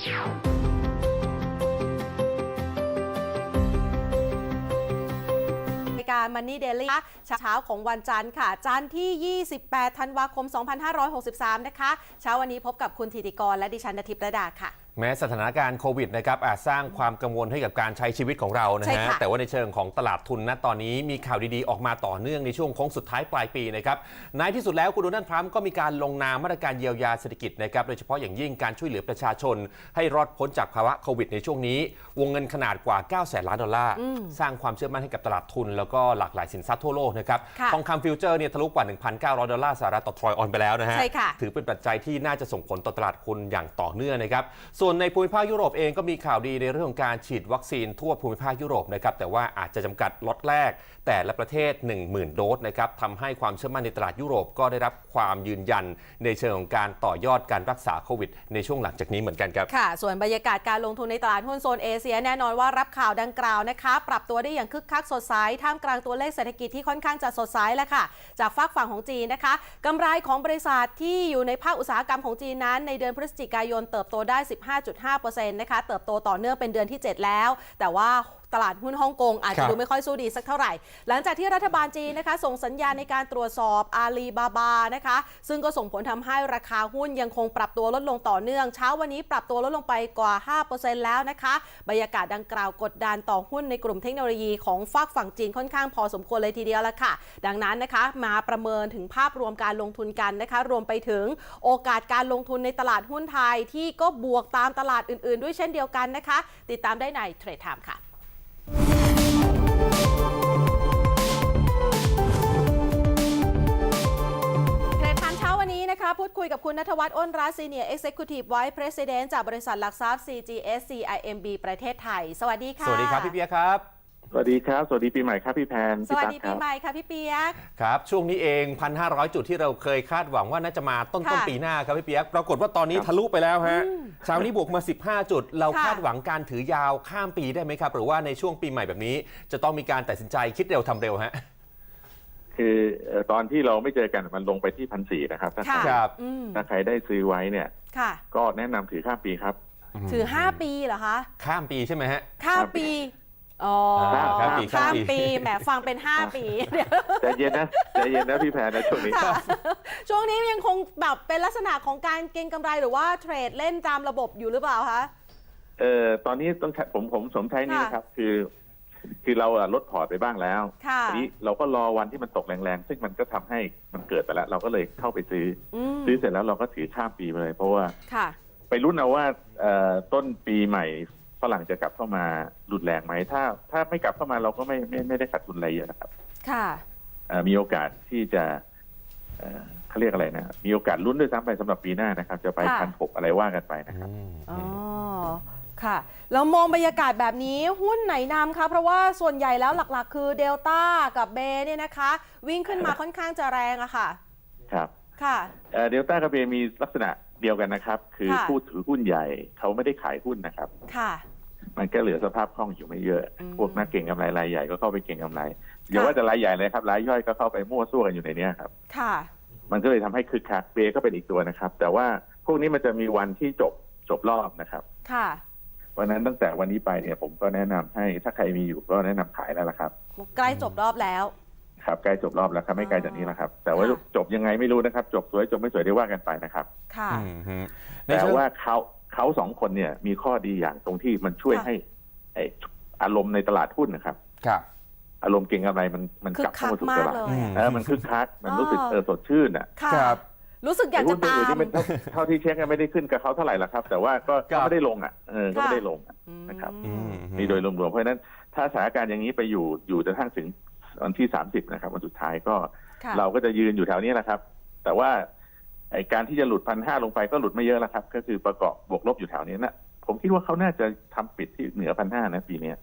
รายการ Money Daily เช้าของวันจันทร์ค่ะ จันทร์ที่ 28 ธันวาคม 2563 นะคะ เช้าวันนี้พบกับคุณธิติกรและดิฉันนทิพย์ระดาค่ะ แม้สถานการณ์โควิดนะครับอาจสร้างความกังวลให้กับการใช้ชีวิตของเรานะใช่ฮะค่ะแต่ว่าในเชิงของตลาดทุนณตอนนี้มีข่าวดีๆ ออกมาต่อเนื่องในช่วงโค้งสุดท้ายปลายปีนะครับในที่สุดแล้วคุณโดนัลด์ทรัมป์ก็มีการลงนามมาตรการเยียวยาเศรษฐกิจนะครับโดยเฉพาะอย่างยิ่งการช่วยเหลือประชาชน ให้รอดพ้นจากภาวะโควิดในช่วงนี้ วงเงินขนาดกว่า9แสนล้านดอลลาร์ สร้างความเชื่อมั่นให้กับตลาดทุน แล้วก็หลากหลายสินทรัพย์ทั่วโลกนะครับค่ะ ทองคำฟิวเจอร์เนี่ยทะลุกว่า 1,900 ดอลลาร์สหรัฐต่อทรอยออนไปแล้วนะฮะ ใช่ค่ะ ถือเป็นปัจจัยที่น่าจะส่งผลต่อตลาดหุ้นอย่างต่อเนื่องนะครับ ส่วนในภูมิภาคยุโรปเองก็มีข่าวดีในเรื่องของการฉีดวัคซีนทั่วภูมิภาคยุโรปนะครับแต่ว่าอาจจะจำกัดล็อตแรก แต่ละประเทศ 10,000 โดสนะครับทำให้ความเชื่อมั่นในตลาดยุโรปก็ได้รับความยืนยันในเชิงของการต่อยอดการรักษาโควิด ในช่วงหลังจากนี้เหมือนกันครับ ค่ะ ส่วนบรรยากาศการลงทุนในตลาดหุ้นโซนเอเชียแน่นอนว่ารับข่าวดังกล่าวนะคะ ปรับตัวได้อย่างคึกคักสดใสท่ามกลางตัวเลขเศรษฐกิจที่ค่อนข้างจะสดใสแล้วค่ะ จากฝากฝั่งของจีนนะคะกำไรของบริษัทที่อยู่ในภาคอุตสาหกรรมของจีนนั้น ในเดือนพฤศจิกายนเติบโตได้ 15.5%นะคะเติบโตต่อเนื่องเป็นเดือนที่ 7 แล้ว แต่ว่า ตลาดหุ้นฮ่องกงอาจครัจะบดูไม่ค่อยสู้ดีสักเท่าไหร่ หลังจากที่รัฐบาลจีนนะคะ ส่งสัญญาณในการตรวจสอบอาลีบาบานะคะ ซึ่งก็ส่งผลทำให้ราคาหุ้นยังคงปรับตัวลดลงต่อเนื่อง เช้าวันนี้ปรับตัวลดลงไปกว่า 5%แล้วนะคะบรรยากาศดังกล่าวกดดันต่อหุ้นในกลุ่มเทคโนโลยีของฝากฝั่งจีนค่อนข้างพอสมควรเลยทีเดียวละค่ะ ดังนั้นนะคะมาประเมินถึงภาพรวมการลงทุนกันนะคะ รวมไปถึงโอกาสการลงทุนในตลาดหุ้นไทยที่ก็บวกตามตลาดอื่นๆ ด้วยเช่นเดียวกันนะคะ ติดตามได้ในเทรดไทม์ค่ะ นเช้าวันนี้นะคะ พูดคุยกับคุณนัทวัฒน์อ้นรัตน์ Senior Executive Vice President จากบริษัทหลักทรัพย์ CGS CIMB ประเทศไทย สวัสดีค่ะ สวัสดีครับพี่เปียกครับ สวัสดีครับ สวัสดีปีใหม่ครับพี่แพนสวัสดีพี่ปีตั๊กใหม่ค่ะพี่เปียก ครับ ช่วงนี้เอง 1,500 จุดที่เราเคยคาดหวังว่าน่าจะมาต้นต้นค่ะปีหน้าครับพี่เปียกปรากฏว่าตอนนี้ทะลุไปแล้วฮะเช้านี้บวกมา 15 จุด เราค่ะ คาดหวังการถือยาวข้ามปีได้ไหมครับ หรือว่าในช่วงปีใหม่แบบนี้ จะต้องมีการตัดสินใจคิดเร็วทำเร็วฮะ คือเอ่อตอนที่เราไม่เจอกันมันลงไปที่พันสี่นะครับถ้าใครค่ะครับ อืมถ้าใครได้ซื้อไว้เนี่ย ค่ะ ก็แนะนำถือข้ามปีครับ ถือ 5 ปีเหรอคะข้ามปีใช่ไหมฮะ ข้ามปี อ๋อข้ามปีข้ามปีข้ามปี แหมฟังเป็น 5 ปีเดี๋ยวใจเย็นนะใจเย็นนะพี่แพนนะช่วงนี้ ค่ะ ช่วงนี้ยังคงแบบเป็นลักษณะของการเก็งกำไรหรือว่าเทรดเล่นตามระบบอยู่หรือเปล่าคะ เออตอนนี้ต้องใช้ผมผมสมใช้นี่ค่ะนะครับ คือ คือเราอะลดพอร์ตไปบ้างแล้วค่ะทีนี้เราก็รอวันที่มันตกแรงๆ ซึ่งมันก็ทำให้มันเกิดไปแล้ว เราก็เลยเข้าไปซื้ออืมซื้อเสร็จแล้วเราก็ถือข้ามปีไปเลย เพราะว่าค่ะ ไปรุ่นเอาว่าเอ่อต้นปีใหม่ฝรั่งจะกลับเข้ามารุนแรงไหมถ้า ถ้าไม่กลับเข้ามาเราก็ไม่ไม่ไม่ได้ขาดทุนอะไรเยอะนะครับ ค่ะเอ่อมีโอกาสที่จะเอ่อเขาเรียกอะไรนะมีโอกาสลุ้นด้วยซ้ำไปสำหรับปีหน้านะครับ จะไปค่ะพันหกอะไรว่ากันไปนะครับอ๋อ ค่ะ แล้วมองบรรยากาศแบบนี้หุ้นไหนนำคะ เพราะว่าส่วนใหญ่แล้วหลักๆ คือเดลต้ากับเบเนี่ยนะคะ วิ่งขึ้นมาค่อนข้างจะแรงอะค่ะ ครับค่ะเดลต้ากับเบมีลักษณะเดียวกันนะครับ คือค่ะ ผู้ถือหุ้นใหญ่เขาไม่ได้ขายหุ้นนะครับ ค่ะ มันก็เหลือสภาพคล่องอยู่ไม่เยอะ อืม พวกนักเก่งกำไรรายใหญ่ก็เข้าไปเก่งกำไรอย่าว่าแต่รายใหญ่เลยครับรายย่อยก็เข้าไปมั่วซั่วกันอยู่ในเนี้ยครับ ค่ะ มันก็เลยทำให้คึกคักเบก็เป็นอีกตัวนะครับ แต่ว่าพวกนี้มันจะมีวันที่จบจบรอบนะครับ ค่ะ วันนั้นตั้งแต่วันนี้ไปเนี่ยผมก็แนะนำให้ถ้าใครมีอยู่ก็แนะนำขายแล้วละครับใกล้จบรอบแล้วครับใกล้จบรอบแล้วครับไม่ไกลจากนี้แล้วครับ แต่ว่าค่ะจบยังไงไม่รู้นะครับ จบสวยจบไม่สวยได้ว่ากันไปนะครับ ค่ะอืมฮึในแต่เชิงว่าเขาเขาสองคนเนี่ยมีข้อดีอย่างตรงที่มันช่วยค่ะให้ไอ้อารมณ์ในตลาดหุ้นนะครับ ครับอารมณ์เก่งกำไรมันมันคึกกลับคัเข้ากมาสู่มาตกลาดเลยอืมอะเออมันคึกคัก มันรู้สึกอ๋อเออสดชื่นอะค่ะครับ รู้สึกอยากไอ้จะหุ้นตัวตาอื่นมนี่มันเท่าเท่าที่เช็คกันไม่ได้ขึ้นกับเขาเท่าไหร่ละครับ แต่ว่าก็ครัก็บไม่ได้ลงอะเออก็ไม่ค่ะได้ลงอะนะครับอืมนี่โดยรวมๆเพราะฉะนั้นถ้าสถานการณ์อย่างนี้ไปอยู่อยู่จนกระทั่งถึงวันที่30นะครับวันสุดท้ายก็ค่ะเราก็จะยืนอยู่แถวนี้แหละครับ แต่ว่าไอการที่จะหลุดพันห้าลงไปก็หลุดไม่เยอะแล้วครับ ก็คือประกอบบวกลบอยู่แถวนี้นะผมคิดว่าเขาน่าจะทำปิดที่เหนือพันห้านะปีเนี้ย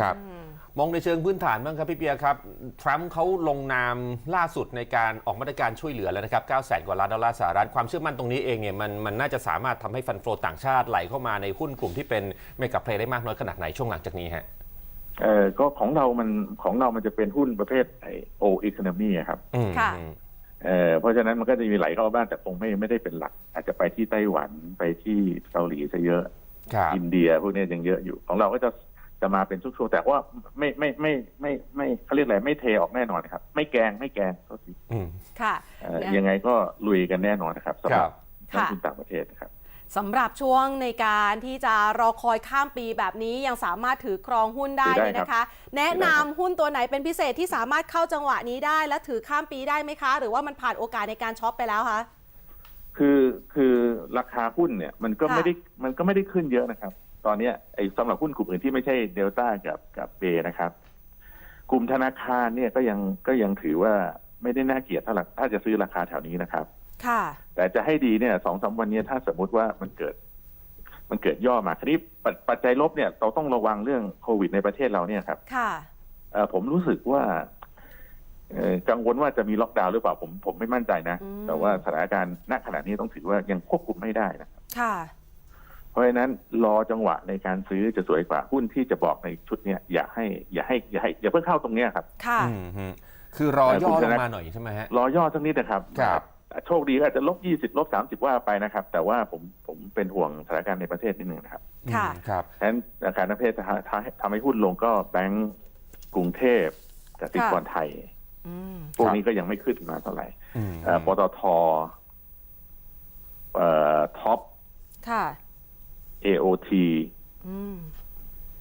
ครับอื มมองในเชิงพื้นฐานบ้างครับพี่เปียครับ ทรัมป์เขาลงนามล่าสุดในการออกมาตรการช่วยเหลือแล้วนะครับ 9 0 0 0 0 กว่าล้านดอลลาร์สหรัฐ ความเชื่อมั่นตรงนี้เองเนี่ยมันมันน่าจะสามารถทำให้ฟันโฟต่างชาติไหลเข้ามาในหุ้นกลุ่มที่เป็นเมกะเพลย์ได้มากน้อยขนาดไหนช่วงหลังจากนี้ฮะเออก็ของเรามันของเรามันจะเป็นหุ้นประเภทไอโออีโคโนมีครับอืมค่ะเออเพราะฉะนั้นมันก็จะมีไหลเข้ามาบ้างแต่คงไม่ไม่ได้เป็นหลัก อาจจะไปที่ไต้หวันไปที่เกาหลีซะเยอะครับอินเดียพวกนี้ยังเยอะอยู่ของเราก็จะ จะมาเป็นช่วงๆแต่ว่าไม่ไม่ไม่ไม่ไม่เขาเรียกอะไรไม่เทออกแน่นอนครับ ไม่แกงไม่แกงโทษทีอืมค่ะเอ่อเนี่ยยังไงก็ลุยกันแน่นอนนะครับสำหรับครับนักค่ะทุนต่างประเทศนะครับสำหรับช่วงในการที่จะรอคอยข้ามปีแบบนี้ยังสามารถถือครองหุ้นได้ถือได้เลยนะคะ แนะนำหุ้นตัวไหนเป็นพิเศษที่สามารถเข้าจังหวะนี้ได้ และถือข้ามปีได้ไหมคะ หรือว่ามันผ่านโอกาสในการช็อปไปแล้วคะคือคือราคาหุ้นเนี่ยมันก็ค่ะไม่ได้มันก็ไม่ได้ขึ้นเยอะนะครับ ตอนเนี้ยไอ้สำหรับหุ้นกลุ่มอื่นที่ไม่ใช่เดลต้ากับกับเบนะครับ กลุ่มธนาคารเนี่ยก็ยังก็ยังถือว่าไม่ได้น่าเกลียดเท่าไหร่ถ้าจะซื้อราคาแถวนี้นะครับ ค่ะ แต่จะให้ดีเนี่ยสองสามวันเนี้ถ้าสมมุติว่ามันเกิด มันเกิดย่อมาคราวนี้ปัจปัจจัยลบเนี่ยเราต้องระวังเรื่องโควิดในประเทศเราเนี่ยครับ ค่ะเอ่อผมรู้สึกว่าเอ่อกังวลว่าจะมีล็อกดาวน์หรือเปล่าผมผมไม่มั่นใจนะอืมแต่ว่าสถานการณ์ณขณะนี้ต้องถือว่ายังควบคุมไม่ได้นะค่ะ เพราะฉะนั้นรอจังหวะในการซื้อจะสวยกว่าหุ้นที่จะบอกในชุดเนี้ยอย่าให้อย่าให้อย่าให้อย่าเพิ่งเข้าตรงเนี้ยครับค่ะอืมฮึคือรอย่อลงมาหน่อยใช่ไหมฮะรอย่อสักนิดนะครับครับโชคดีก็อาจจะลบยี่สิบลบสามสิบว่าไปนะครับ แต่ว่าผมผมเป็นห่วงสถานการณ์ในประเทศนิดหนึ่งนะครับค่ะอืมครับฉะนั้นราคาประเทศทำทำทำให้หุ้นลงก็แบงก์กรุงเทพกสิกรไทยอืมพวกครับนี้ก็ยังไม่ขึ้นมาเท่าไหร่อืมเอ่อปตทเอ่อท็อปค่ะ AOT อืม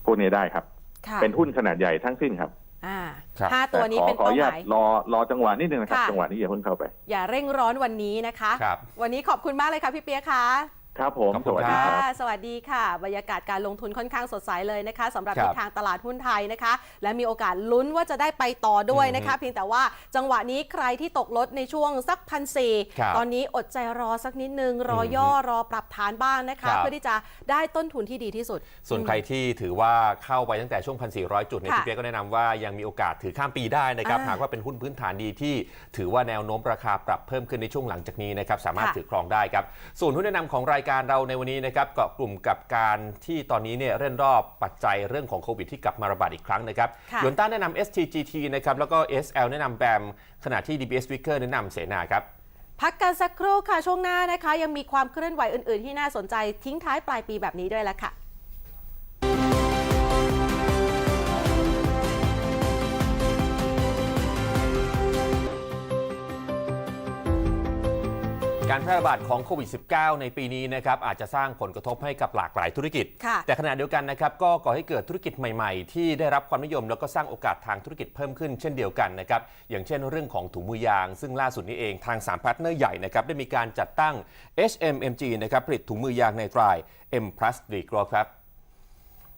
พวกนี้ได้ครับค่ะเป็นหุ้นขนาดใหญ่ทั้งสิ้นครับอ่าครับห้าตัวนี้ขอเป็นขออเป้านุญาหตมายรอรอจังหวะนิดนึงนะครับค่ะจังหวะนี้อย่าเพิ่งเข้าไป อย่าเร่งร้อนวันนี้นะคะครับวันนี้ขอบคุณมากเลยค่ะพี่เปียกค่ะ ครับผมขอบคุสณวัสดีคครัรั บ ค่ะสวัสดีค่ะ บรรยากาศการลงทุนค่อนข้างสดใสเลยนะคะสำหรับครับทิศทางตลาดหุ้นไทยนะคะ และมีโอกาสลุ้นว่าจะได้ไปต่อด้วยนะคะ เพียงแต่ว่าจังหวะนี้ใครที่ตกรถในช่วงสักพันสี่ครับตอนนี้อดใจรอสักนิดนึง รอย่อรอปรับฐานบ้างนะครัคะ บ เพื่อที่จะได้ต้นทุนที่ดีที่สุด ส่วนใครที่ถือว่าเข้าไปตั้งแต่ช่วง 1,400 จุดเนี่ยค่ะพี่เปียกก็แนะนำว่ายังมีโอกาสถือข้ามปีได้นะครับ อ่าหากว่าเป็นหุ้นพื้นฐานดีที่ถือว่าแนวโน้มราคาปรับเพิ่มขึ้นในช่วงหลังจากนี้นะครับ สามารถค่ะ ถือครองได้ครับ ส่วนหุ้นแนะนำของรายการเราในวันนี้นะครับเกาะกลุ่มกับการที่ตอนนี้เนี่ยเร่นรอบปัจจัยเรื่องของโควิดที่กลับมาระบาดอีกครั้งนะครับค่ะยวนต้าแนะนำ STGT นะครับแล้วก็ SL แนะนำแบมขณะที่ DBS Vicker แนะนำเสนาครับพักกันสักครู่ค่ะช่วงหน้านะคะ ยังมีความเคลื่อนไหวอื่นๆ ที่น่าสนใจทิ้งท้ายปลายปีแบบนี้ด้วยละค่ะ การแพร่ระบาดของโควิด -19 ในปีนี้นะครับอาจจะสร้างผลกระทบให้กับหลากหลายธุรกิจค่ะแต่ขณะเดียวกันนะครับก็ก่อให้เกิดธุรกิจใหม่ๆ ที่ได้รับความนิยมแล้วก็สร้างโอกาสทางธุรกิจเพิ่มขึ้นเช่นเดียวกันนะครับอย่างเช่นเรื่องของถุงมือยาง ซึ่งล่าสุดนี้เองทาง3พาร์ทเนอร์ใหญ่นะครับได้มีการจัดตั้ง HMMG นะครับผลิตถุงมือยางในตราย M Plus d g r o ครับ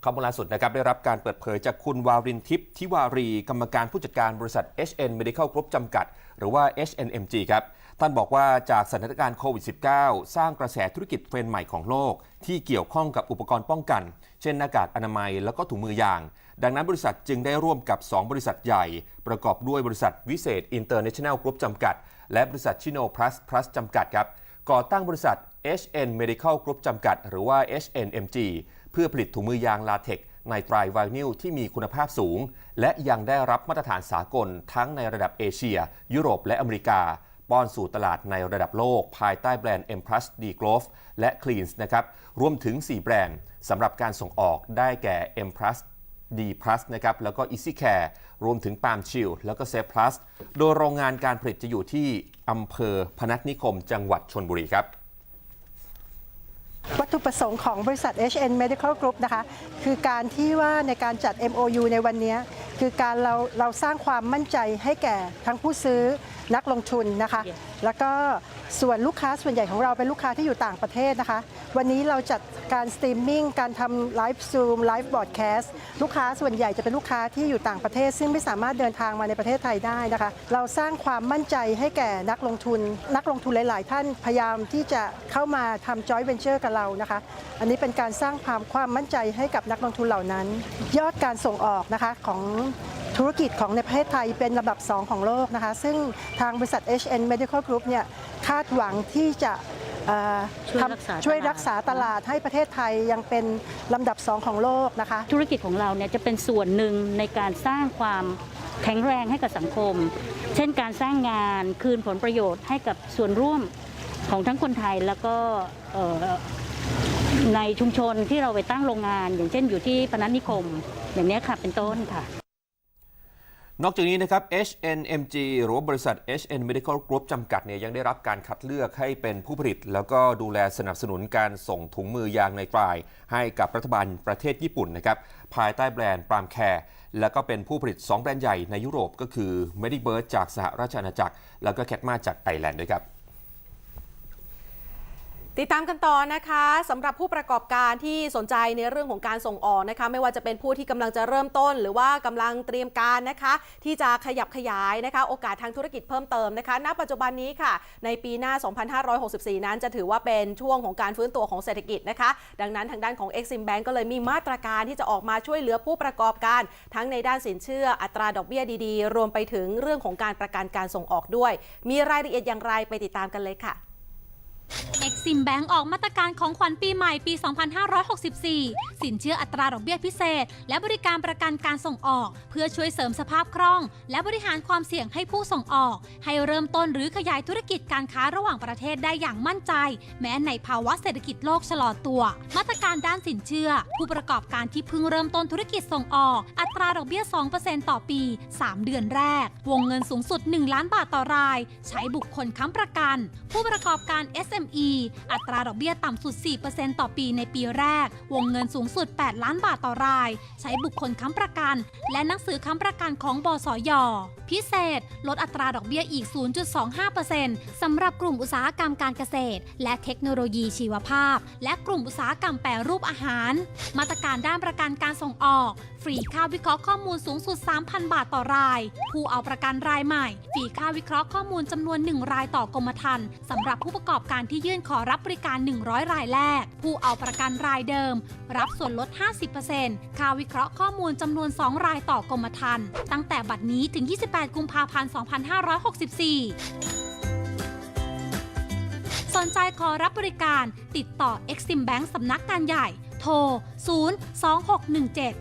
ข้อมูลล่าสุดนะครับได้รับการเปิดเผยจากคุณวารินทิพย์ทิวารี กรรมการผู้จัดการบริษัท HN Medical Group จำกัด หรือว่า HNMG ครับ ท่านบอกว่าจากสถานการณ์โควิด -19 สร้างกระแสธุรกิจเทรนด์ใหม่ของโลก ที่เกี่ยวข้องกับอุปกรณ์ป้องกัน เช่นหน้ากากอนามัยแล้วก็ถุงมือยาง ดังนั้นบริษัทจึงได้ร่วมกับ 2 บริษัทใหญ่ ประกอบด้วยบริษัทวิเศษ International Group จำกัด และบริษัทชิโน Plus Plus จำกัดครับก่อตั้งบริษัท HN Medical Group จำกัด หรือว่า HNMG เพื่อผลิตถุงมือยางลาเทกซ์ไนไตรไวนิลที่มีคุณภาพสูง และยังได้รับมาตรฐานสากลทั้งในระดับเอเชีย ยุโรปและอเมริกา ป้อนสู่ตลาดในระดับโลก ภายใต้แบรนด์ M Plus D Growth และ Cleans นะครับรวมถึง 4 แบรนด์สำหรับการส่งออกได้แก่ M Plus D Plus นะครับแล้วก็ Easy Care รวมถึง Palm Chill แล้วก็ Safe Plus โดยโรงงานการผลิตจะอยู่ที่อำเภอพนัสนิคม จังหวัดชนบุรีครับ วัตถุประสงค์ของบริษัท HN Medical Group นะคะ คือการที่ว่าในการจัด MOU ในวันนี้ คือการเราเราสร้างความมั่นใจให้แก่ทั้งผู้ซื้อนักลงทุนนะคะ แล้วก็ส่วนลูกค้าส่วนใหญ่ของเราเป็นลูกค้าที่อยู่ต่างประเทศนะคะ วันนี้เราจัดการสตรีมมิ่งการทำไลฟ์ซูมไลฟ์บอ d แคสต์ลูกค้าส่วนใหญ่จะเป็นลูกค้าที่อยู่ต่างประเทศ ซึ่งไม่สามารถเดินทางมาในประเทศไทยได้นะคะ เราสร้างความมั่นใจให้แก่นักลงทุน นักลงทุนหลาย ๆ ท่านพยายามที่จะเข้ามาทำ joint venture กับเรานะคะ อันนี้เป็นการสร้างความความมั่นใจให้กับนักลงทุนเหล่านั้น ยอดการส่งออกนะคะของ ธุรกิจของในประเทศไทยเป็นลำดับ 2 ของโลกนะคะ ซึ่งทางบริษัท HN Medical Group เนี่ยคาดหวังที่จะเอ่อช่วยรักษาทำช่วยตลาดรักษาตลาดให้ประเทศไทยยังเป็นลำดับ2ของโลกนะคะ ธุรกิจของเราเนี่ยจะเป็นส่วนหนึ่งในการสร้างความแข็งแรงให้กับสังคม เช่นการสร้างงานคืนผลประโยชน์ให้กับส่วนร่วมของทั้งคนไทยแล้วก็เอ่อในชุมชนที่เราไปตั้งโรงงาน อย่างเช่นอยู่ที่พนัสนิคม อย่างเนี้ยค่ะเป็นต้นค่ะ นอกจากนี้นะครับ HNMG หรือว่าบริษัท HN Medical Group จำกัดเนี่ยยังได้รับการคัดเลือกให้เป็นผู้ผลิต แล้วก็ดูแลสนับสนุนการส่งถุงมือยางในตราย ให้กับรัฐบาลประเทศญี่ปุ่นนะครับภายใต้แบรนด์ปรามแคร์แล้วก็เป็นผู้ผลิต 2 แบรนด์ใหญ่ในยุโรปก็คือ Medibird จากสหราชอาณาจักร แล้วก็แคทมาจากไอร์แลนด์ด้วยครับ ติดตามกันต่อนะคะสำหรับผู้ประกอบการที่สนใจในเรื่องของการส่งออกนะคะไม่ว่าจะเป็นผู้ที่กำลังจะเริ่มต้น หรือว่ากำลังเตรียมการนะคะ ที่จะขยับขยายนะคะ โอกาสทางธุรกิจเพิ่มเติมนะคะ ณ ปัจจุบันนี้ค่ะ ในปีหน้า 2564 นั้นจะถือว่าเป็นช่วงของการฟื้นตัวของเศรษฐกิจนะคะ ดังนั้นทางด้านของ Exim Bank ก็เลยมีมาตรการที่จะออกมาช่วยเหลือผู้ประกอบการ ทั้งในด้านสินเชื่ออัตราดอกเบี้ยดีๆ รวมไปถึงเรื่องของการประกันการส่งออกด้วย มีรายละเอียดอย่างไรไปติดตามกันเลยค่ะ Exim Bank ออกมาตรการของขวัญปีใหม่ปี 2564 สินเชื่ออัตราดอกเบี้ยพิเศษ และบริการประกันการส่งออก เพื่อช่วยเสริมสภาพคล่อง และบริหารความเสี่ยงให้ผู้ส่งออก ให้เริ่มต้นหรือขยายธุรกิจการค้าระหว่างประเทศได้อย่างมั่นใจ แม้ในภาวะเศรษฐกิจโลกชะลอตัว มาตรการด้านสินเชื่อ ผู้ประกอบการที่เพิ่งเริ่มต้นธุรกิจส่งออก อัตราดอกเบี้ย 2%ต่อปี 3 เดือนแรก วงเงินสูงสุด 1 ล้านบาทต่อราย ใช้บุคคลค้ำประกัน ผู้ประกอบการ SME อัตราดอกเบี้ยต่ำสุด 4%ต่อปีในปีแรก วงเงินสูงสุด 8 ล้านบาทต่อราย ใช้บุคคลค้ำประกัน และหนังสือค้ำประกันของบสย พิเศษ ลดอัตราดอกเบี้ยอีก 0.25%สำหรับกลุ่มอุตสาหกรรมการเกษตร และเทคโนโลยีชีวภาพ และกลุ่มอุตสาหกรรมแปรรูปอาหาร มาตรการด้านประกันการส่งออก ฟรีค่าวิเคราะห์ข้อมูลสูงสุด 3,000 บาทต่อราย ผู้เอาประกันรายใหม่ ฟรีค่าวิเคราะห์ข้อมูลจำนวน 1 รายต่อกรมธรรม์สำหรับผู้ประกอบการที่ยื่นขอรับบริการ 100 รายแรก ผู้เอาประกันรายเดิม รับส่วนลด 50%ค่าวิเคราะห์ข้อมูลจำนวน 2 รายต่อกรมธรรม์ตั้งแต่บัดนี้ถึง 28 กุมภาพันธ์ 2564สนใจขอรับบริการติดต่อ Exim Bank สำนักงานใหญ่ โทร 0 2617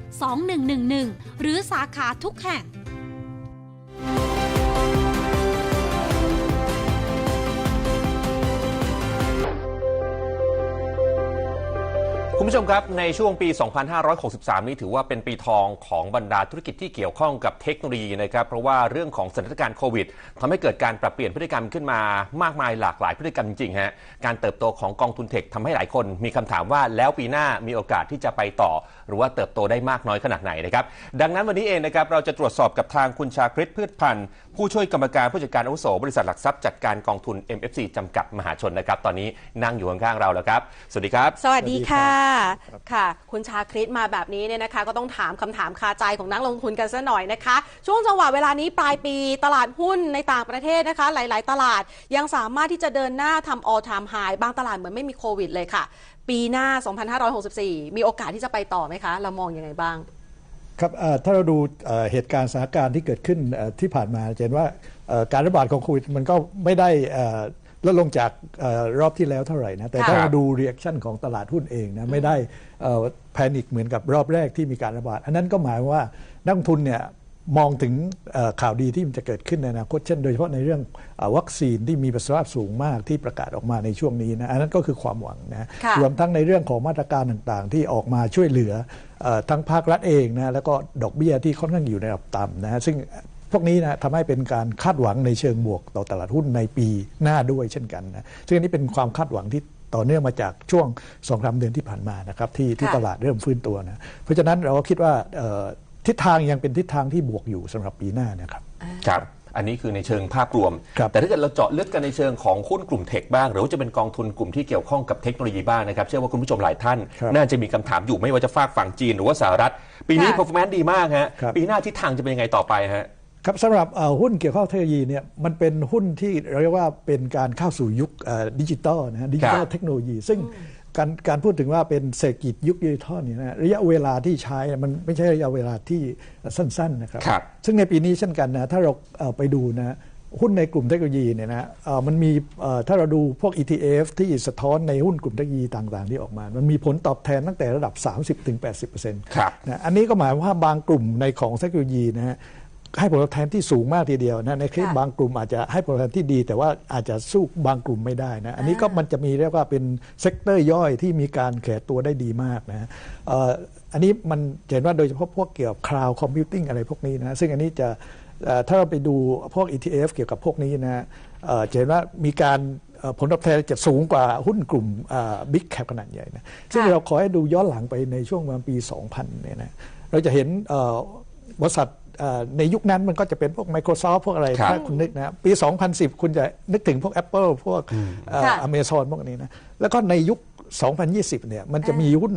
2111 หรือสาขาทุกแห่ง คุณผู้ชมครับ ในช่วงปี 2563 นี้ถือว่าเป็นปีทองของบรรดาธุรกิจที่เกี่ยวข้องกับเทคโนโลยีนะครับ เพราะว่าเรื่องของสถานการณ์โควิดทำให้เกิดการปรับเปลี่ยนพฤติกรรมขึ้นมามากมายหลากหลายพฤติกรรมจริงๆฮะ การเติบโตของกองทุนเทคทำให้หลายคนมีคำถามว่าแล้วปีหน้ามีโอกาสที่จะไปต่อ หรือว่าเติบโตได้มากน้อยขนาดไหนนะครับ ดังนั้นวันนี้เองนะครับเราจะตรวจสอบกับทางคุณชาคริตพืชพันธ์ ผู้ช่วยกรรมการผู้จัดการอาวุโสบริษัทหลักทรัพย์จัดการกองทุน MFC จำกัดมหาชนนะครับ ตอนนี้นั่งอยู่ข้างๆเราแล้วครับ สวัสดีครับ สวัสดีค่ะค่ะ คุณชาคริตมาแบบนี้เนี่ยนะคะ ก็ต้องถามคำถามคาใจของนักลงทุนกันซะหน่อยนะคะ ช่วงจังหวะเวลานี้ปลายปีตลาดหุ้นในต่างประเทศนะคะ หลาย ๆ ตลาดยังสามารถที่จะเดินหน้าทำ all time high บางตลาดเหมือนไม่มีโควิดเลยค่ะ ปีหน้า 2564 มีโอกาสที่จะไปต่อไหมคะ เรามองยังไงบ้าง ครับเอ่อถ้าเราดูเอ่อเหตุการณ์สถานการณ์ที่เกิดขึ้นเอ่อที่ผ่านมาจะเห็นว่าเอ่อการระบาดของโควิดมันก็ไม่ได้เอ่อลดลงจากเออรอบที่แล้วเท่าไหร่นะแต่ถ้าค่ะเราดูเรีแอคชั่นของตลาดหุ้นเองนะไม่ได้แพนิคเหมือนกับรอบแรกที่มีการระบาด อันนั้นก็หมายว่านักลงทุนเนี่ย มองถึงเอ่อข่าวดีที่มันจะเกิดขึ้นในอนาคตเช่นโดยเฉพาะในเรื่องเอ่อวัคซีนที่มีประสิทธิภาพสูงมากที่ประกาศออกมาในช่วงนี้นะอันนั้นก็คือความหวังนะค่ะรวมทั้งในเรื่องของมาตรการต่างๆ ที่ออกมาช่วยเหลือเออทั้งภาครัฐเองนะแล้วก็ดอกเบี้ยที่ค่อนข้างอยู่ในระดับต่ำนะฮะซึ่งพวกนี้นะทำให้เป็นการคาดหวังในเชิงบวกต่อตลาดหุ้นในปีหน้าด้วยเช่นกันนะซึ่งอันนี้เป็นความคาดหวังที่ต่อเนื่องมาจากช่วงสองสามเดือนที่ผ่านมานะครับที่ที่ค่ะตลาดเริ่มฟื้นตัวนะเพราะฉะนั้นเราก็คิดว่าเอ่อ ทิศทางยังเป็นทิศทางที่บวกอยู่สำหรับปีหน้านะครับ ครับ อันนี้คือในเชิงภาพรวม ครับแต่ถ้าเกิดเราเจาะลึกกันในเชิงของหุ้นกลุ่มเทคบ้าง หรือว่าจะเป็นกองทุนกลุ่มที่เกี่ยวข้องกับเทคโนโลยีบ้างนะครับ เชื่อว่าคุณผู้ชมหลายท่าน ครับน่าจะมีคำถามอยู่ไม่ว่าจะฝากฝั่งจีนหรือว่าสหรัฐ ปีนี้ ค่ะ performance ดีมากฮะ ครับ ปีหน้าทิศทางจะเป็นยังไงต่อไปฮะ ครับสำหรับเอ่อหุ้นเกี่ยวข้องเทคโนโลยีเนี่ยมันเป็นหุ้นที่เราเรียกว่าเป็นการเข้าสู่ยุคเอ่อดิจิตอลนะฮะดิจิตอลครับ เทคโนโลยี ซึ่ง การการพูดถึงว่าเป็นเศรษฐกิจยุคดิจิทัลเนี่ยนะระยะเวลาที่ใช้เนี่ยมันไม่ใช่ระยะเวลาที่สั้นๆนะครับครับซึ่งในปีนี้เช่นกันนะถ้าเราเอ่อไปดูนะหุ้นในกลุ่มเทคโนโลยีเนี่ยนะเอ่อมันมีเอ่อถ้าเราดูพวก ETF ที่สะท้อนในหุ้นกลุ่มเทคโนโลยีต่างๆ ที่ออกมา มันมีผลตอบแทนตั้งแต่ระดับ 30-80%ครับนะอันนี้ก็หมายความว่าบางกลุ่มในของเทคโนโลยีนะฮะ ให้ผลตอบแทนที่สูงมากทีเดียวนะในเคสค่ะบางกลุ่มอาจจะให้ผลตอบแทนที่ดี แต่ว่าอาจจะสู้บางกลุ่มไม่ได้นะอันนี้ก็มันจะมีเรียกว่าเป็นเซกเตอร์ย่อยที่มีการแขยตัวได้ดีมากนะเอ่ออันนี้มันเห็นว่าโดยเฉพาะพวกเกี่ยวกับ cloud computing อะไรพวกนี้นะซึ่งอันนี้จะเอ่อถ้าเราไปดูพวก ETF เกี่ยวกับพวกนี้นะเอ่อจะเห็นว่ามีการเอ่อผลตอบแทนจะสูงกว่าหุ้นกลุ่มบิ๊กแคปขนาดใหญ่นะซึ่งค่ะเราขอให้ดูย้อนหลังไปในช่วงประมาณปี 2000เนี่ยนะเราจะเห็นเอ่อบริษัทเอ่อ ในยุคนั้นมันก็จะเป็นพวก Microsoft พวกอะไรครับถ้าคุณนึกนะปี 2010 คุณจะนึกถึงพวก Apple พวกเอ่อค่ะ Amazon พวกนี้นะแล้วก็ในยุค 2020 เนี่ยมันจะมีหุ้น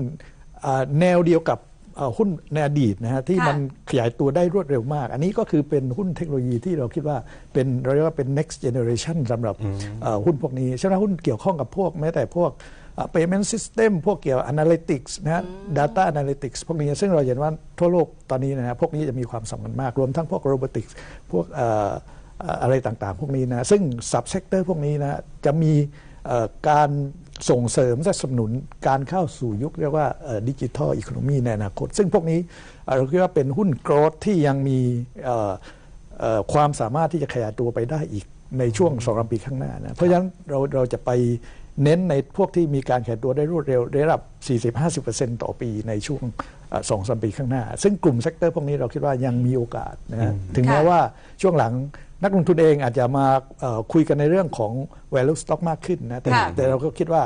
เอ่อแนวเดียวกับเอ่อ หุ้นในอดีตนะฮะที่ค่ะมันขยายตัวได้รวดเร็วมาก อันนี้ก็คือเป็นหุ้นเทคโนโลยีที่เราคิดว่าเป็นเราเรียกว่าเป็น next generation สำหรับเอ่อหุ้นพวกนี้ใช่ไหมหุ้นเกี่ยวข้องกับพวกแม้แต่พวกเอ่อ payment system พวกเกี่ยว analytics นะฮะ data analytics พวกนี้ซึ่งเราเห็นว่าทั่วโลกตอนนี้นะฮะพวกนี้จะมีความสำคัญมาก รวมทั้งพวก robotics พวกเอ่อเอ่ออะไรต่างๆ พวกนี้นะซึ่ง subsector พวกนี้นะจะมีเอ่อการ ส่งเสริมสนับสนุนการเข้าสู่ยุคเรียกว่าดิจิทัลอีโคโนมีในอนาคต ซึ่งพวกนี้เอ่อเราคิดว่าเป็นหุ้นโกรดที่ยังมีเอ่อเอ่อความสามารถที่จะขยายตัวไปได้อีกในช่วงสองสามปีข้างหน้านะเพราะฉะนั้นเราเราจะไปเน้นในพวกที่มีการขยายตัวได้รวดเร็วระดับ 40-50%ต่อปีในช่วงเอ่อสองสามปีข้างหน้า ซึ่งกลุ่มเซกเตอร์พวกนี้เราคิดว่ายังมีโอกาสนะฮะถึงแม้ค่ะว่าช่วงหลัง นักลงทุนเองอาจจะมาเอ่อคุยกันในเรื่องของ value stock มากขึ้นนะแต่ค่ะแต่เราก็คิดว่า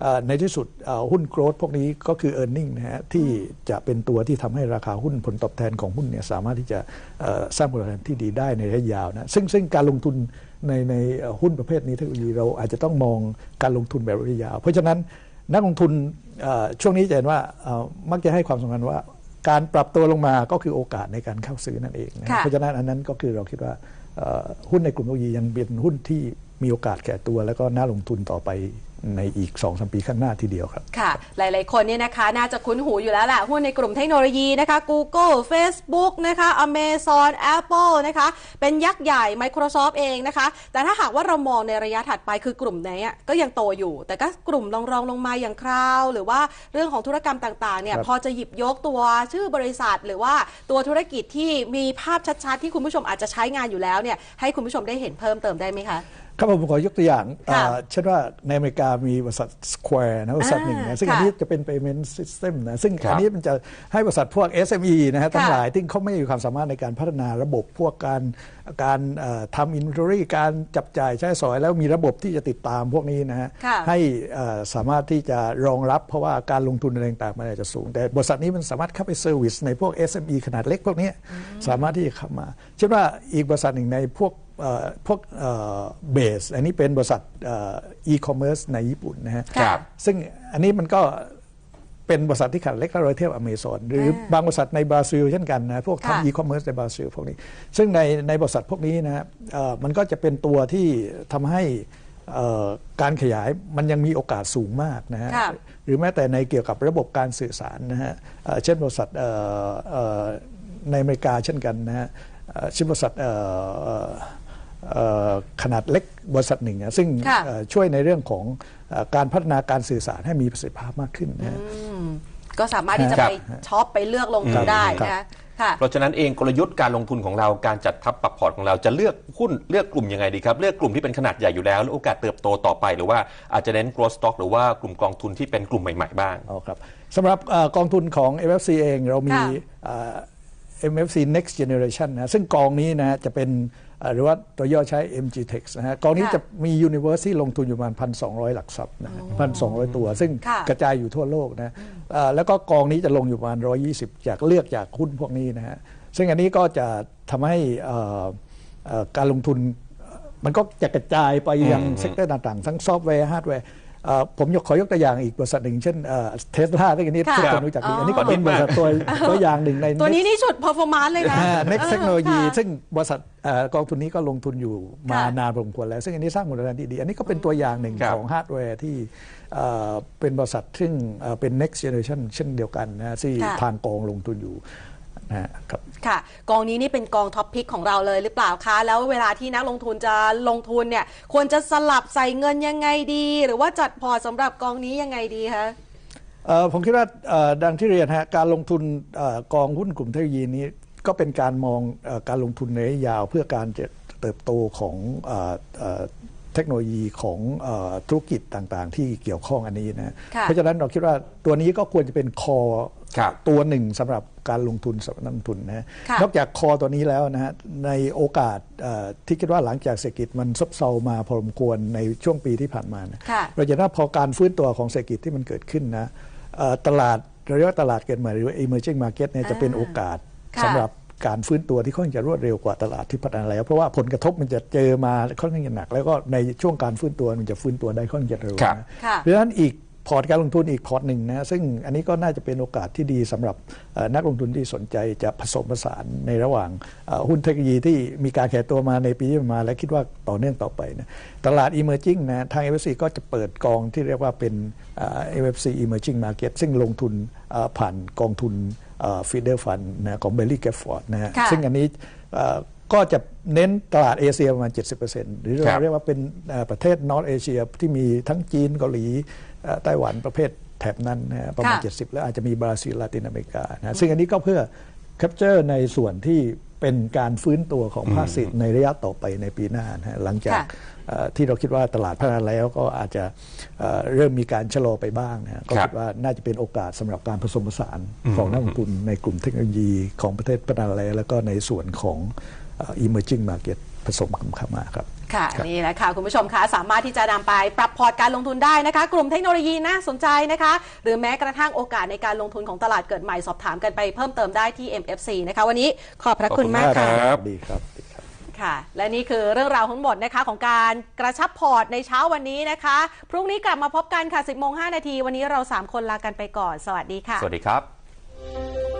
เอ่อในที่สุดเอ่อหุ้นโกรดพวกนี้ก็คือ e a r n i n g นะฮะที่จะเป็นตัวที่ทำให้ราคาหุ้นผลตอบแทนของหุ้นเนี่ยสามารถที่จะเอ่อสร้างผลตอบแทนที่ดีได้ในระยะยาวนะซึ่งซึ่งการลงทุนในในเอ่อหุ้นประเภทนี้เทคโนโลยีเราอาจจะต้องมองการลงทุนแบบระยะยาว เพราะฉะนั้นนักลงทุนเอ่อช่วงนี้จะเห็นว่าเอ่อมักจะให้ความสำคัญว่า การปรับตัวลงมาก็คือโอกาสในการเข้าซื้อนั่นเองนะค่ะเพราะฉะนั้นอันนั้นก็คือเราคิดว่าเอ่อ หุ้นในกลุ่มเทคโนโลยียังเป็นหุ้นที่ มีโอกาสแก่ตัวแล้วก็น่าลงทุนต่อไปในอีก2อสปีข้างหน้าทีเดียวครับ ค่ะ หลาย ๆ คนเนี่ยนะคะ น่าจะคุ้นหูอยู่แล้วแหละหุ้นในกลุ่มเทคโนโลยีนะคะ Google Facebook นะคะ Amazon Apple นะคะ เป็นยักษ์ใหญ่ Microsoft เองนะคะ แต่ถ้าหากว่าเรามองในระยะถัดไปคือกลุ่มไหนอะก็ยังโตอยู่ แต่ก็กลุ่มรองรองๆลงมาอย่างคราว หรือว่าเรื่องของธุรกรรมต่าง ๆ เนี่ยครับพอจะหยิบยกตัวชื่อบริษัท หรือว่าตัวธุรกิจที่มีภาพชัด ๆ ที่คุณผู้ชมอาจจะใช้งานอยู่แล้วเนี่ยให้คุณผู้ชมได้เห็นเพิ่มเติมได้ไหมคะ ครับผมขอยกตัวอย่างค่ะเอ่อเช่นว่าในอเมริกามีบริษัท Square นะบริษัทหนึ่งอ่านะซึ่งค่ะอันนี้จะเป็น payment system นะซึ่งครับอันนี้มันจะให้บริษัทพวก SME นะฮะทั้งค่ะหลายที่เขาไม่มีความสามารถในการพัฒนาระบบพวกการการเอ่อทำ inventory การจับจ่ายใช้สอย แล้วมีระบบที่จะติดตามพวกนี้นะฮะค่ะ ให้เอ่อสามารถที่จะรองรับเพราะว่าการลงทุนอะไรต่างๆมันอาจจะสูง แต่บริษัทนี้มันสามารถเข้าไปเซอร์วิสในพวก SME ขนาดเล็กพวกนี้สามารถที่จะเข้ามาเช่นว่าอีกบริษัทหนึ่งในพวกเอ่อ พวกเบส อันนี้เป็นบริษัทอีคอมเมิร์ซในญี่ปุ่นนะฮะครับซึ่งอันนี้มันก็เป็นบริษัทที่ขนาดเล็กถ้าเราเทียบอเมซอนหรืออบางบริษัทในบราซิลเช่นกันนะพวกค่ะทำอีคอมเมิร์ซในบราซิลพวกนี้ ซึ่งในในบริษัทพวกนี้นะฮะเอ่อมันก็จะเป็นตัวที่ทำให้เอ่อการขยายมันยังมีโอกาสสูงมากนะฮะค่ะหรือแม้แต่ในเกี่ยวกับระบบการสื่อสารนะฮะเอ่อเช่นบริษัทเอ่อเอ่อในอเมริกาเช่นกันนะฮะเอ่อเช่นบริษัท เอ่อเอ่อเอ่อขนาดเล็กบริษัทหนึ่งนะซึ่งค่ะเอ่อช่วยในเรื่องของเอ่อการพัฒนาการสื่อสารให้มีประสิทธิภาพมากขึ้นนะฮะก็สามารถที่จะครัไปบช็อปไปเลือกลงทุนได้นะคะค่ะเพราะฉะนั้นเองกลยุทธ์การลงทุนของเราการจัดทับปรับพอร์ตของเราจะเลือกหุ้นเลือกกลุ่มยังไงดีครับ เลือกกลุ่มที่เป็นขนาดใหญ่อยู่แล้วแล้วโอกาสเติบโตต่อไปหรือว่าอาจจะเน้น growth stock หรือว่ากลุ่มกองทุนที่เป็นกลุ่มใหม่ๆบ้างอ๋อครับสำหรับเออกองทุนของ MFC เองเรามีค่ะเอ่อ MFC Next Generation นะซึ่งกองนี้นะจะเป็นเอ่อ หรือว่าตัวย่อใช้ MGTEX นะฮะกองนี้ค่ะจะมี Universe ที่ลงทุนอยู่ประมาณ 1,200 หลักทรัพย์นะพันสองตัว ซึ่งค่ะกระจายอยู่ทั่วโลกนะเอ่อแล้วก็กองนี้จะลงอยู่ประมาณ 120 จากเลือกจากหุ้นพวกนี้นะฮะซึ่งอันนี้ก็จะทำให้เอ่อเอ่อการลงทุนมันก็จะกระจายไปยังเซกเตอร์ต่างๆ ทั้งซอฟต์แวร์ฮาร์ดแวร์เอ่อ ผมยกขอยกตัวอย่างอีกบริษัทหนึ่งเช่นเทสลาที่อันนี้ค่ะทุกคนรู้จักดีอ๋ออัอันนี้ก็เป็นบริษัทตัวตัวอย่างหนึ่งในตัวนี้ Next นี่สุด performance เลยนะอ่า next เออ technology ค่ะซึ่งบริษัทเอ่อกองทุนนี้ก็ลงทุนอยู่มาค่ะนานพอสมควรแล้ว ซึ่งอันนี้สร้างมูลค่าที่ดีอันนี้ก็เป็นตัวอย่างหนึ่งครับของฮาร์ดแวร์ที่เอ่อเป็นบริษัทซึ่งเอ่อเป็น next generation เช่นเดียวกันนะที่ค่ะทางกองลงทุนอยู่ นะฮะครับค่ะกองนี้นี่เป็นกองท็อปพิกของเราเลยหรือเปล่าคะแล้วเวลาที่นักลงทุนจะลงทุนเนี่ยควรจะสลับใส่เงินยังไงดี หรือว่าจัดพอร์ตสำหรับกองนี้ยังไงดีคะเอ่อผมคิดว่าเอ่อดังที่เรียนฮะการลงทุนเอ่อกองหุ้นกลุ่มเทคโนโลยีนี้ก็เป็นการมองเออการลงทุนในระยะยาวเพื่อการจะเติบโตของ เออเอ่อเทคโนโลยีของเออธุรกิจต่างๆ ที่เกี่ยวข้องอันนี้นะค่ะเพราะฉะนั้นเราคิดว่าตัวนี้ก็ควรจะเป็นคอครับตัวหนึ่งสำหรับการลงทุนสำหรับนักลงทุนนะฮะค่ะนอกจากคอตัวนี้แล้วนะฮะในโอกาสเอ่อที่คิดว่าหลังจากเศรษฐกิจมันซบเซามาพอสมควรในช่วงปีที่ผ่านมานะค่ะเราจะได้พอการฟื้นตัวของเศรษฐกิจที่มันเกิดขึ้นนะเอ่อตลาดเราเรียกว่าตลาดเกิดใหม่หรือว่า emerging market เนี่ยจะเป็นโอกาสค่ะสำหรับ การฟื้นตัวที่ค่อนข้างจะรวดเร็วกว่าตลาดที่พัฒนาแล้ว เพราะว่าผลกระทบมันจะเจอมาค่อนข้างจะหนัก แล้วก็ในช่วงการฟื้นตัวมันจะฟื้นตัวได้ค่อนข้างจะเร็วครับนะค่ะเพราะฉะนั้นอีกพอร์ตการลงทุนอีกพอร์ตหนึ่งนะซึ่งอันนี้ก็น่าจะเป็นโอกาสที่ดีสำหรับเอ่อนักลงทุนที่สนใจจะผสมผสานในระหว่างเอ่อหุ้นเทคโนโลยีที่มีการแข่ตัวมาในปีที่ผ่านมาและคิดว่าต่อเนื่องต่อไปนะตลาด emerging นะทาง FSC ก็จะเปิดกองที่เรียกว่าเป็นเอ่อ FSC emerging market ซึ่งลงทุนเอ่อผ่านกองทุน ฟีเดอร์ฟันนะของเบลลี่แกฟอร์ดนะฮะค่ะซึ่งอันนี้เอ่อก็จะเน้นตลาดเอเชียประมาณ 70%หรือครัเราบเรียกว่าเป็นเอ่อประเทศนอตเอเชียที่มีทั้งจีนเกาหลีเอ่อไต้หวันประเภทแถบนั้นนะฮะประมาณค่ะ70 แล้วอาจจะมีบราซิลลาตินอเมริกานะซึ่งอันนี้ก็เพื่อ capture ในส่วนที่ เป็นการฟื้นตัวของภาคเศรษฐกิจในระยะต่อไปในปีหน้านะฮะหลังจากค่ะเอ่อที่เราคิดว่าตลาดพัฒนาแล้วก็อาจจะเอ่อเริ่มมีการชะลอไปบ้างนะฮะก็ครับคิดว่าน่าจะเป็นโอกาสสำหรับการผสมผสานของนักลงทุนในกลุ่มเทคโนโลยีของประเทศพัฒนาแล้วแล้วก็ในส่วนของเอ่อ emerging market ผสมกันเข้ามาครับ ค่ะนี่แหละค่ะคุณผู้ชมคะสามารถที่จะนำไปปรับพอร์ตการลงทุนได้นะคะ กลุ่มเทคโนโลยีน่าสนใจนะคะ หรือแม้กระทั่งโอกาสในการลงทุนของตลาดเกิดใหม่สอบถามกันไปเพิ่มเติมได้ที่ MFC นะคะวันนี้ขอบพระคุณมากขอบคุณค่ะมากครับดีครับดีครับค่ะ และนี่คือเรื่องราวทั้งหมดนะคะของการกระชับพอร์ตในเช้าวันนี้นะคะ พรุ่งนี้กลับมาพบกันค่ะ 10โมง5นาที วันนี้เรา 3 คนลากันไปก่อน สวัสดีค่ะ สวัสดีครับ